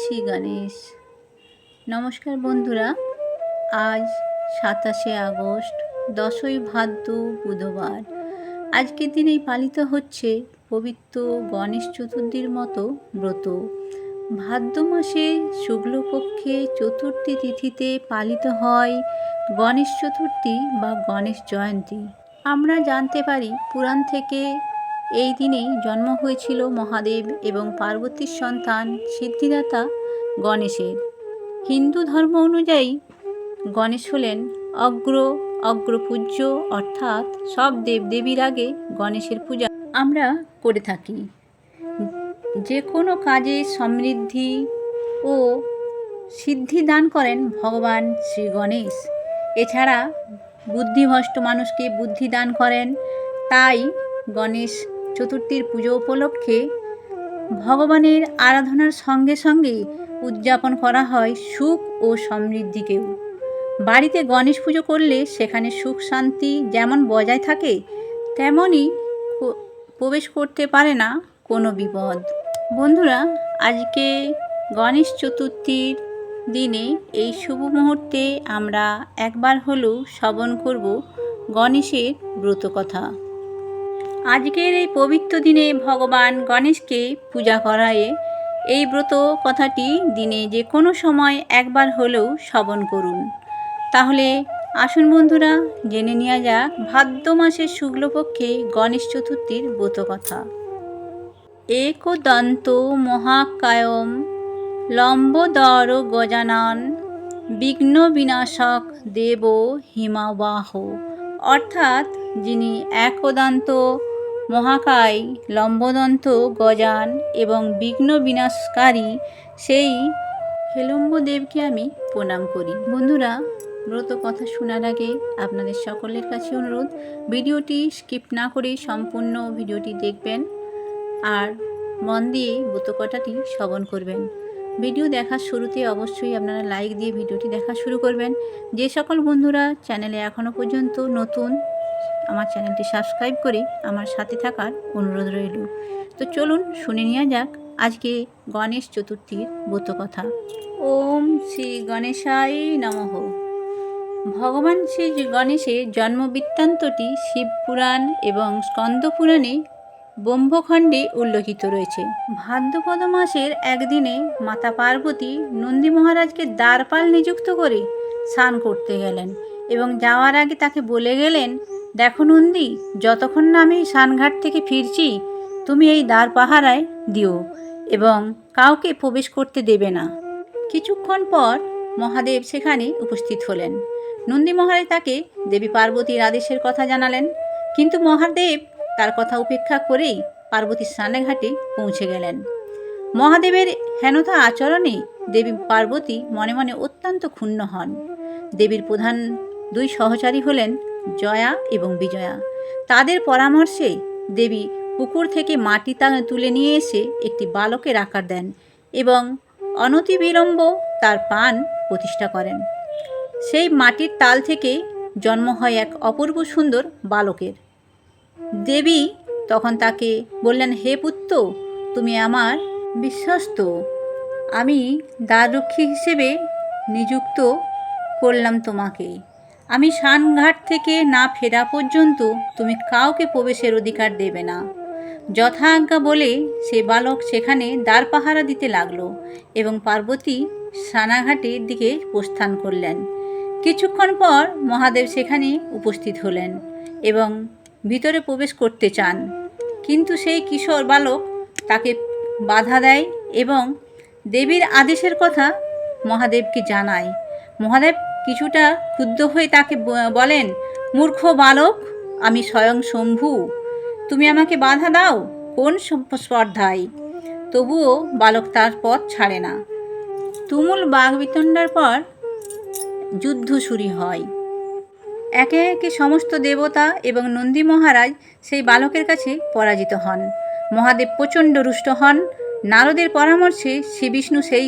শ্রী গণেশ। নমস্কার বন্ধুরা, আজ সাতাশে আগস্ট, দশই ভাদ্র বুধবার। আজকের দিনেই পালিত হচ্ছে পবিত্র গণেশ চতুর্থীর মতো ব্রত। ভাদ্র মাসে শুক্লপক্ষে চতুর্থী তিথিতে পালিত হয় গণেশ চতুর্থী বা গণেশ জয়ন্তী। আমরা জানতে পারি পুরাণ থেকে এই দিনেই জন্ম হয়েছিল মহাদেব এবং পার্বতীর সন্তান সিদ্ধিদাতা গণেশের। হিন্দু ধর্ম অনুযায়ী গণেশ হলেন অগ্র, অগ্রপূজ্য, অর্থাৎ সব দেবদেবীর আগে গণেশের পূজা আমরা করে থাকি। যে কোনো কাজে সমৃদ্ধি ও সিদ্ধি দান করেন ভগবান শ্রী গণেশ। এছাড়া বুদ্ধিভ্রষ্ট মানুষকে বুদ্ধি দান করেন, তাই গণেশ চতুর্থীর পুজো উপলক্ষে ভগবানের আরাধনার সঙ্গে সঙ্গে উদযাপন করা হয় সুখ ও সমৃদ্ধিকেও। বাড়িতে গণেশ পুজো করলে সেখানে সুখ শান্তি যেমন বজায় থাকে, তেমনই প্রবেশ করতে পারে না কোনো বিপদ। বন্ধুরা, আজকে গণেশ চতুর্থীর দিনে এই শুভ মুহূর্তে আমরা একবার হলেও শ্রবণ করব গণেশের ব্রত কথা আজকের এই পবিত্র দিনে ভগবান গণেশকে পূজা করায় এই ব্রত কথাটি দিনে যে কোনো সময় একবার হলেও শ্রবণ করুন। তাহলে আসুন বন্ধুরা, জেনে নেওয়া যাক ভাদ্র মাসের শুক্লপক্ষে গণেশ চতুর্থীর ব্রত কথা। একদন্ত মহাকায়ম লম্বদর গজানন বিঘ্ন বিনাশক দেব হিমাবাহ। অর্থাৎ যিনি একদন্ত মহাকায় লম্বদন্ত গজান এবং বিঘ্ন বিনাশকারী সেই হেলম্ব দেবকে আমি প্রণাম করি। বন্ধুরা, ব্রত কথা শোনার আগে আপনাদের সকলের কাছে অনুরোধ, ভিডিওটি স্কিপ না করে সম্পূর্ণ ভিডিওটি দেখবেন আর মন দিয়ে ব্রত কথাটি শ্রবণ করবেন। ভিডিও দেখার শুরুতে অবশ্যই আপনারা লাইক দিয়ে ভিডিওটি দেখা শুরু করবেন। যে সকল বন্ধুরা চ্যানেলে এখনও পর্যন্ত নতুন আমার চ্যানেলটি সাবস্ক্রাইব করে আমার সাথে থাকার অনুরোধ রইল। তো চলুন শুনে নেওয়া যাক আজকে গণেশ চতুর্থীর ব্রত কথা ওম শ্রী গণেশাই নমঃ। ভগবান শ্রী গণেশের জন্মবৃত্তান্তটি শিবপুরাণ এবং স্কন্দপুরাণে ব্রহ্মখণ্ডে উল্লেখিত রয়েছে। ভাদ্রপদ মাসের একদিনে মাতা পার্বতী নন্দী মহারাজকে দ্বারপাল নিযুক্ত করে স্নান করতে গেলেন এবং যাওয়ার আগে তাকে বলে গেলেন দেখো নন্দী, যতক্ষণ না আমি স্নানঘাট থেকে ফিরছি, তুমি এই দ্বার পাহারায় দিও এবং কাউকে প্রবেশ করতে দেবে না। কিছুক্ষণ পর মহাদেব সেখানে উপস্থিত হলেন। নন্দী মহারাজ তাকে দেবী পার্বতীর আদেশের কথা জানালেন, কিন্তু মহাদেব তার কথা উপেক্ষা করেই পার্বতীর স্নানঘাটে পৌঁছে গেলেন। মহাদেবের হেনতা আচরণে দেবী পার্বতী মনে মনে অত্যন্ত ক্ষুণ্ণ হন। দেবীর প্রধান দুই সহচারী হলেন জয়া এবং বিজয়া। তাদের পরামর্শে দেবী পুকুর থেকে মাটি তুলে নিয়ে এসে একটি বালকের আকার দেন এবং অনতি বিলম্ব তার পান প্রতিষ্ঠা করেন। সেই মাটির তাল থেকে জন্ম হয় এক অপূর্ব সুন্দর বালকের। দেবী তখন তাকে বললেন, হে পুত্র, তুমি আমার বিশ্বস্ত। আমি দ্বাররক্ষী হিসেবে নিযুক্ত করলাম তোমাকে। আমি সানঘাট থেকে না ফেরা পর্যন্ত তুমি কাউকে প্রবেশের অধিকার দেবে না। যথা আজ্ঞা বলে সে বালক সেখানে দ্বার পাহারা দিতে লাগল এবং পার্বতী সানাঘাটের দিকে প্রস্থান করলেন। কিছুক্ষণ পর মহাদেব সেখানে উপস্থিত হলেন এবং ভিতরে প্রবেশ করতে চান। কিন্তু সেই কিশোর বালক তাকে বাধা দেয় এবং দেবীর আদেশের কথা মহাদেবকে জানায়। মহাদেব কিছুটা ক্ষুব্ধ হয়ে তাকে বলেন, মূর্খ বালক, আমি স্বয়ং শম্ভু। তুমি আমাকে বাধা দাও কোন স্পর্ধায়? তবুও বালক তার পথ ছাড়ে না। তুমুল বাঘবিতণ্ডার পর যুদ্ধ শুরু হয়। একে একে সমস্ত দেবতা এবং নন্দী মহারাজ সেই বালকের কাছে পরাজিত হন। মহাদেব প্রচণ্ড রুষ্ট হন। নারদের পরামর্শে শ্রী বিষ্ণু সেই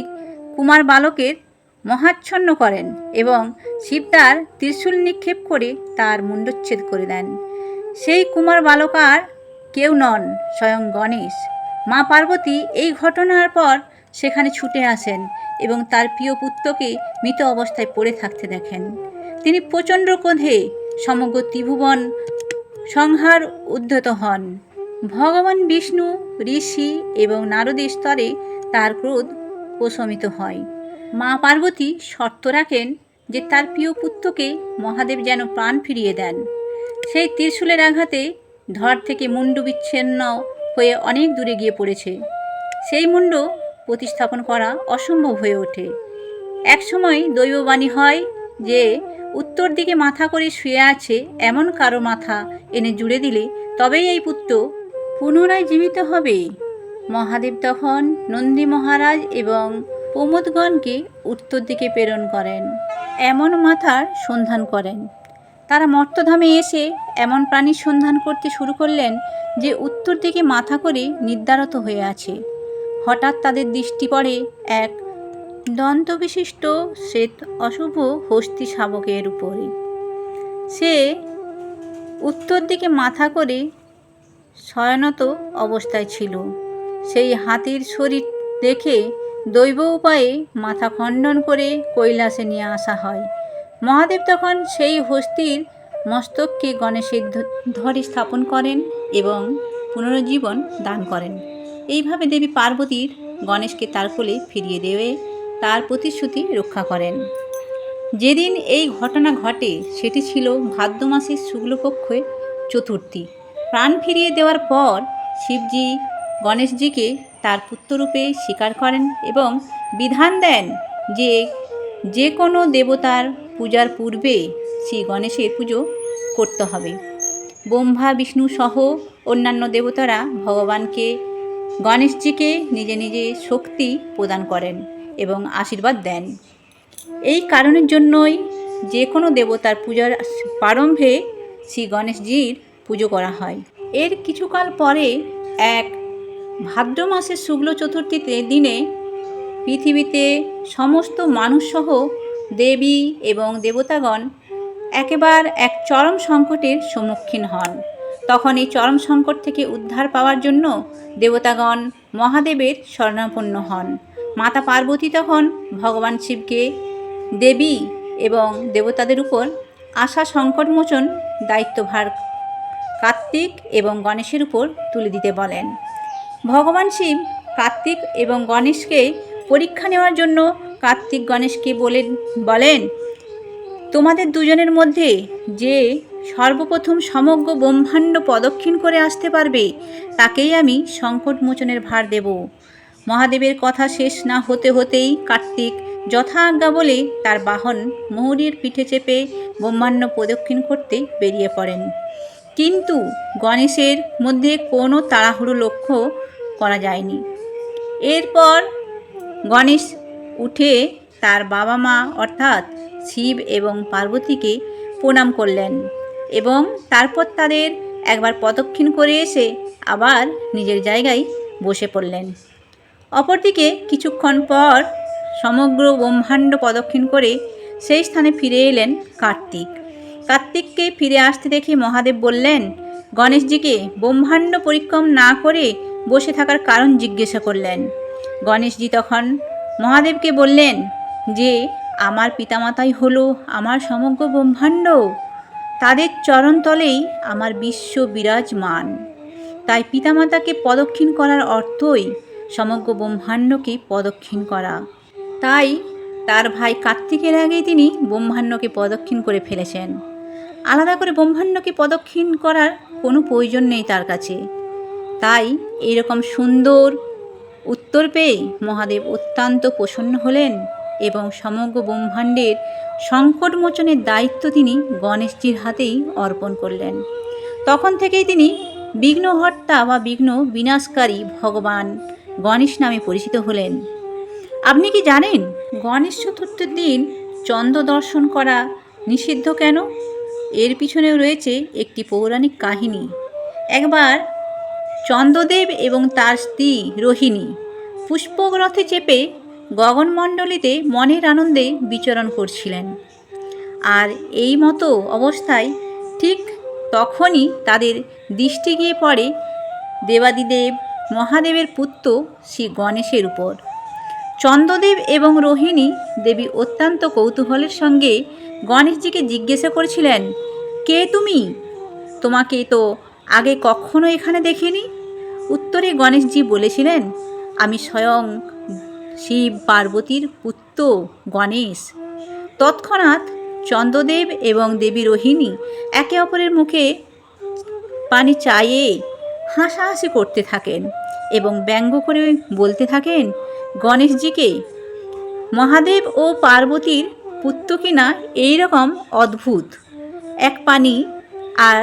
কুমার বালকের মহাচ্ছন্ন করেন এবং শিব তার ত্রিশূল নিক্ষেপ করে তার মুণ্ডচ্ছেদ করে দেন। সেই কুমার বালক আর কেউ নন, স্বয়ং গণেশ। মা পার্বতী এই ঘটনার পর সেখানে ছুটে আসেন এবং তার প্রিয় পুত্রকে মৃত অবস্থায় পড়ে থাকতে দেখেন। তিনি প্রচণ্ড ক্রোধে সমগ্র ত্রিভুবন সংহার উদ্ধত হন। ভগবান বিষ্ণু, ঋষি এবং নারদের স্তরে তার ক্রোধ প্রশমিত হয়। মা পার্বতী শর্ত রাখেন যে তার প্রিয় পুত্রকে মহাদেব যেন প্রাণ ফিরিয়ে দেন। সেই ত্রিশূলের আঘাতে ধর থেকে মুন্ডু বিচ্ছিন্ন হয়ে অনেক দূরে গিয়ে পড়েছে। সেই মুন্ড প্রতিস্থাপন করা অসম্ভব হয়ে ওঠে। একসময় দৈববাণী হয় যে, উত্তর দিকে মাথা করে শুয়ে আছে এমন কারও মাথা এনে জুড়ে দিলে তবেই এই পুত্র পুনরায় জীবিত হবে। মহাদেব তখন নন্দী মহারাজ এবং প্রমোদগণকে উত্তর দিকে প্রেরণ করেন। এমন মাথার সন্ধান করেন। তারা মর্তধামে এসে এমন প্রাণীর সন্ধান করতে শুরু করলেন যে উত্তর দিকে মাথা করে নির্ধারত হয়ে আছে। হঠাৎ তাদের দৃষ্টি পড়ে এক দন্তবিশিষ্ট শ্বেত অশুভ হস্তি শাবকের উপরে। সে উত্তর দিকে মাথা করে শয়নত অবস্থায় ছিল। সেই হাতির শরীর দেখে দৈব উপায়ে মাথা খণ্ডন করে কৈলাসে নিয়ে আসা হয়। মহাদেব তখন সেই হস্তির মস্তককে গণেশের ধরে স্থাপন করেন এবং পুনরুজ্জীবন দান করেন। এইভাবে দেবী পার্বতীর গণেশকে তার কোলে ফিরিয়ে দেবে তার প্রতিশ্রুতি রক্ষা করেন। যেদিন এই ঘটনা ঘটে, সেটি ছিল ভাদ্র মাসের শুক্লপক্ষে চতুর্থী। প্রাণ ফিরিয়ে দেওয়ার পর শিবজি গণেশজিকে তার পুত্ররূপে স্বীকার করেন এবং বিধান দেন যে যে কোনো দেবতার পূজার পূর্বে শ্রী গণেশের পুজো করতে হবে। ব্রহ্মা, বিষ্ণু সহ অন্যান্য দেবতারা ভগবানকে, গণেশজিকে নিজে নিজে শক্তি প্রদান করেন এবং আশীর্বাদ দেন। এই কারণের জন্যই যে কোনো দেবতার পূজার প্রারম্ভে শ্রী গণেশজির পুজো করা হয়। এর কিছুকাল পরে এক ভাদ্র মাসের শুক্ল চতুর্থীতে দিনে পৃথিবীতে সমস্ত মানুষসহ দেবী এবং দেবতাগণ একেবার এক চরম সংকটের সম্মুখীন হন। তখন এই চরম সংকট থেকে উদ্ধার পাওয়ার জন্য দেবতাগণ মহাদেবের শরণাপন্ন হন। মাতা পার্বতী তখন ভগবান শিবকে দেবী এবং দেবতাদের উপর আসা সংকটমোচন দায়িত্বভার কার্তিক এবং গণেশের উপর তুলে দিতে বলেন। ভগবান শিব, কার্তিক এবং গণেশকে পরীক্ষা নেওয়ার জন্য কার্তিক গণেশকে বলেন বলেন, তোমাদের দুজনের মধ্যে যে সর্বপ্রথম সমগ্র ব্রহ্মাণ্ড প্রদক্ষিণ করে আসতে পারবে, তাকেই আমি সংকট মোচনের ভার দেব। মহাদেবের কথা শেষ না হতে হতেই কার্তিক যথা আজ্ঞা বলে তার বাহন মৌরির পিঠে চেপে ব্রহ্মাণ্ড প্রদক্ষিণ করতে বেরিয়ে পড়েন। কিন্তু গণেশের মধ্যে কোনো তাড়াহুড়ো লক্ষ্য করা যায়নি। এরপর গণেশ উঠে তার বাবা মা অর্থাৎ শিব এবং পার্বতীকে প্রণাম করলেন এবং তারপর তাদের একবার প্রদক্ষিণ করে এসে আবার নিজের জায়গায় বসে পড়লেন। অপরদিকে কিছুক্ষণ পর সমগ্র ব্রহ্মাণ্ড প্রদক্ষিণ করে সেই স্থানে ফিরে এলেন কার্তিক। কার্তিককে ফিরে আসতে দেখে মহাদেব বললেন, গণেশজিকে ব্রহ্মাণ্ড পরিক্রম না করে বসে থাকার কারণ জিজ্ঞাসা করলেন। গণেশজি তখন মহাদেবকে বললেন, যে আমার পিতামাতাই হলো আমার সমগ্র ব্রহ্মাণ্ড, তাদের চরণতলেই আমার বিশ্ব বিরাজমান। তাই পিতামাতাকে প্রদক্ষিণ করার অর্থই সমগ্র ব্রহ্মাণ্ডকে প্রদক্ষিণ করা। তাই তার ভাই কার্তিকের আগেই তিনি ব্রহ্মাণ্ডকে প্রদক্ষিণ করে ফেলেছেন। আলাদা করে ব্রহ্মাণ্ডকে প্রদক্ষিণ করার কোনো প্রয়োজন নেই তার কাছে। তাই এরকম সুন্দর উত্তর পেয়ে মহাদেব অত্যন্ত প্রসন্ন হলেন এবং সমগ্র ব্রহ্মাণ্ডের সংকটমোচনের দায়িত্ব তিনি গণেশজির হাতেই অর্পণ করলেন। তখন থেকেই তিনি বিঘ্নহর্তা বা বিঘ্ন বিনাশকারী ভগবান গণেশ নামে পরিচিত হলেন। আপনি কি জানেন গণেশ চতুর্থীর দিন চন্দ্র দর্শন করা নিষিদ্ধ কেন? এর পিছনেও রয়েছে একটি পৌরাণিক কাহিনী। একবার চন্দ্রদেব এবং তার স্ত্রী রোহিণী। পুষ্পরথে চেপে গগনমণ্ডলীতে মনের আনন্দে বিচরণ করছিলেন। আর এই মতো অবস্থায় ঠিক তখনই তাদের দৃষ্টি গিয়ে পড়ে দেবাদিদেব, মহাদেবের পুত্র শ্রী গণেশের উপর। চন্দ্রদেব এবং রোহিণী দেবী অত্যন্ত কৌতূহলের সঙ্গে গণেশজিকে জিজ্ঞাসা করেছিলেন, কে তুমি? তোমাকে তো আগে কখনো এখানে দেখিনি? উত্তরে গণেশজি বলেছিলেন, আমি স্বয়ং শিব পার্বতীর পুত্র গণেশ। তৎক্ষণাৎ চন্দ্রদেব এবং দেবী রোহিণী একে অপরের মুখে পানি চাইয়ে হাসাহাসি করতে থাকেন এবং ব্যঙ্গ করে বলতে থাকেন, গণেশজিকে, মহাদেব ও পার্বতীর পুত্র কিনা এইরকম অদ্ভুত। এক পানি আর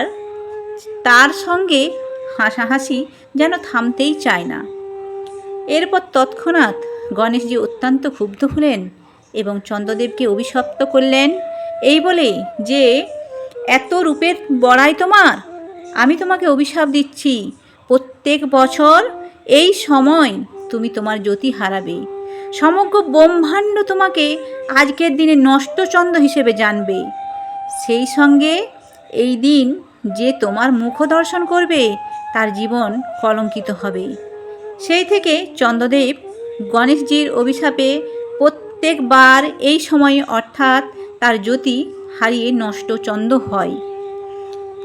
তার সঙ্গে হাসাহাসি যেন থামতেই চায় না। এরপর তৎক্ষণাৎ গণেশজি অত্যন্ত ক্ষুব্ধ হলেন এবং চন্দ্রদেবকে অভিশপ্ত করলেন, এই বলে যে, এত রূপের বড়াই তোমার? আমি তোমাকে অভিশাপ দিচ্ছি। প্রত্যেক বছর এই সময় তুমি তোমার জ্যোতি হারাবে। সমগ্র ব্রহ্মাণ্ড তোমাকে আজকের দিনে নষ্টচন্দ্র হিসেবে জানবে। সেই সঙ্গে এই দিন যে তোমার মুখ দর্শন করবে, তার জীবন কলঙ্কিত হবে। সেই থেকে চন্দ্রদেব গণেশজির অভিশাপে প্রত্যেকবার এই সময়ে অর্থাৎ তার জ্যোতি হারিয়ে নষ্ট চন্দ্র হয়।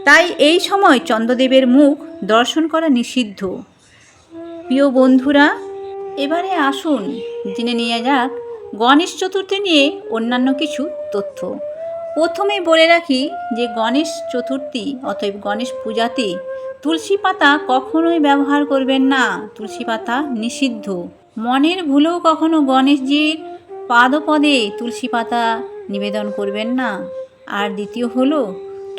তাই এই সময় চন্দ্রদেবের মুখ দর্শন করা নিষিদ্ধ। প্রিয় বন্ধুরা, এবারে আসুন, জেনে নিয়ে যাক গণেশ চতুর্থী নিয়ে অন্যান্য কিছু তথ্য। প্রথমে বলে রাখি যে গণেশ চতুর্থী অতএব গণেশ পূজাতে তুলসী পাতা কখনোই ব্যবহার করবেন না। তুলসী পাতা নিষিদ্ধ। মনের ভুলেও কখনো গণেশজির পাদপদে তুলসী পাতা নিবেদন করবেন না। আর দ্বিতীয় হলো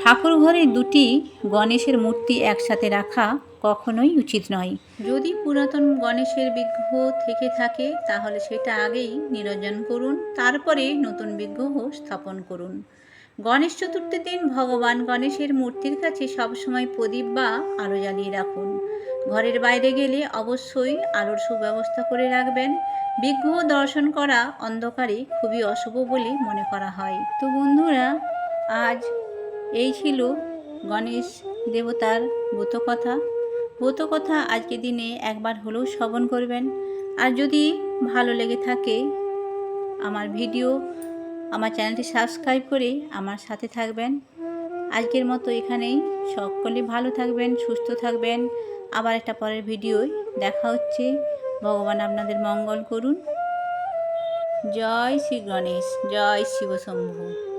ঠাকুর ঘরে দুটি গণেশের মূর্তি একসাথে রাখা কখনোই উচিত নয়। যদি পুরাতন গণেশের বিগ্রহ থেকে থাকে, তাহলে সেটা আগেই নিরঞ্জন করুন, তারপরে নতুন বিগ্রহ স্থাপন করুন। গণেশ চতুর্থীর দিন ভগবান গণেশের মূর্তির কাছে সবসময় প্রদীপ বা আলো জ্বালিয়ে রাখুন। ঘরের বাইরে গেলে অবশ্যই আলোর সুব্যবস্থা করে রাখবেন। বিগ্রহ দর্শন করা অন্ধকারে খুবই অশুভ বলে মনে করা হয়। তো বন্ধুরা, আজ এই ছিল গণেশ দেবতার ব্রতকথা। ব্রতকথা আজকে দিনে একবার হলেও শ্রবণ করবেন। আর যদি ভালো লেগে থাকে আমার ভিডিও আমার চ্যানেলটি সাবস্ক্রাইব করে আমার সাথে থাকবেন। আজকের মতো এখানেই। সকলে ভালো থাকবেন, সুস্থ থাকবেন। আবার একটা পরের ভিডিওয় দেখা হচ্ছে। ভগবান আপনাদের মঙ্গল করুন। জয় শ্রী গণেশ, জয় শিবশম্ভু।